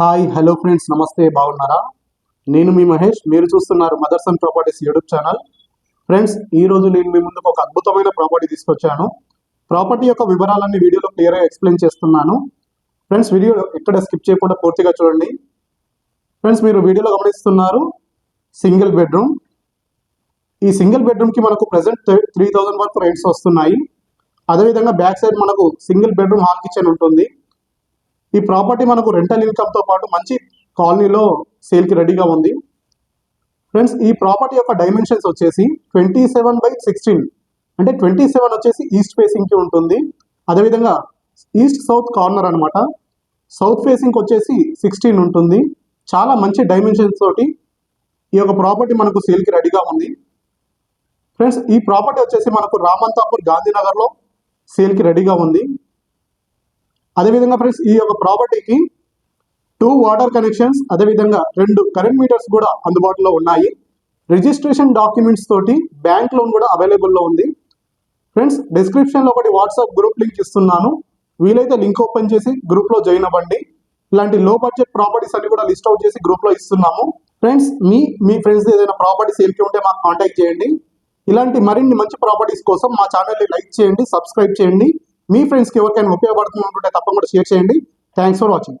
Hi hello friends నమస్తే బాగున్నారా? నేను మీ మహేష్ మీరు చూస్తున్నారు mothers and properties YouTube channel. Friends ఈ రోజు నేను మీ ముందుకు ఒక అద్భుతమైన ప్రాపర్టీ తీసుకొచ్చాను. ప్రాపర్టీ యొక్క వివరాలన్నీ వీడియోలో క్లియర్గా ఎక్స్ప్లెయిన్ చేస్తున్నాను. ఫ్రెండ్స్ వీడియో ఎక్కడ స్కిప్ చేయకుండా పూర్తిగా చూడండి. ఫ్రెండ్స్ మీరు వీడియోలో గమనిస్తున్నారు సింగిల్ బెడ్రూమ్. ఈ సింగిల్ బెడ్రూమ్కి మనకు ప్రజెంట్ త్రీ థౌజండ్ వరకు రెంట్స్ వస్తున్నాయి. అదేవిధంగా బ్యాక్ సైడ్ మనకు సింగిల్ బెడ్రూమ్ హాల్ కిచెన్ ఉంటుంది. ఈ ప్రాపర్టీ మనకు రెంటల్ ఇన్కమ్తో పాటు మంచి కాలనీలో సేల్కి రెడీగా ఉంది. ఫ్రెండ్స్ ఈ ప్రాపర్టీ యొక్క డైమెన్షన్స్ వచ్చేసి ట్వంటీ సెవెన్ బై సిక్స్టీన్. అంటే ట్వంటీ సెవెన్ వచ్చేసి ఈస్ట్ ఫేసింగ్కి ఉంటుంది. అదేవిధంగా ఈస్ట్ సౌత్ కార్నర్ అనమాట సౌత్ ఫేసింగ్కి వచ్చేసి సిక్స్టీన్ ఉంటుంది. చాలా మంచి డైమెన్షన్స్ తోటి ఈ యొక్క ప్రాపర్టీ మనకు సేల్కి రెడీగా ఉంది. ఫ్రెండ్స్ ఈ ప్రాపర్టీ వచ్చేసి మనకు రామంతాపూర్ గాంధీనగర్లో సేల్కి రెడీగా ఉంది. అదేవిధంగా ఫ్రెండ్స్ ఈ యొక్క ప్రాపర్టీకి టూ వాటర్ కనెక్షన్స్ అదేవిధంగా రెండు కరెంట్ మీటర్స్ కూడా అందుబాటులో ఉన్నాయి. రిజిస్ట్రేషన్ డాక్యుమెంట్స్ తోటి బ్యాంక్ లోన్ కూడా అవైలబుల్లో ఉంది. ఫ్రెండ్స్ డిస్క్రిప్షన్లో ఒకటి వాట్సాప్ గ్రూప్ లింక్ ఇస్తున్నాను. వీలైతే లింక్ ఓపెన్ చేసి గ్రూప్లో జాయిన్ అవ్వండి. ఇలాంటి లో బడ్జెట్ ప్రాపర్టీస్ అన్ని కూడా లిస్ట్ అవుట్ చేసి గ్రూప్లో ఇస్తున్నాము. ఫ్రెండ్స్ మీ మీ ఫ్రెండ్స్ ఏదైనా ప్రాపర్టీ సేల్కి ఉంటే మాకు కాంటాక్ట్ చేయండి. ఇలాంటి మరిన్ని మంచి ప్రాపర్టీస్ కోసం మా ఛానల్ని లైక్ చేయండి సబ్స్క్రైబ్ చేయండి. మీ ఫ్రెండ్స్కి ఎవరికైనా ఉపయోగపడుతుంది అనుకుంటే తప్పకుండా షేర్ చేయండి. Thanks for watching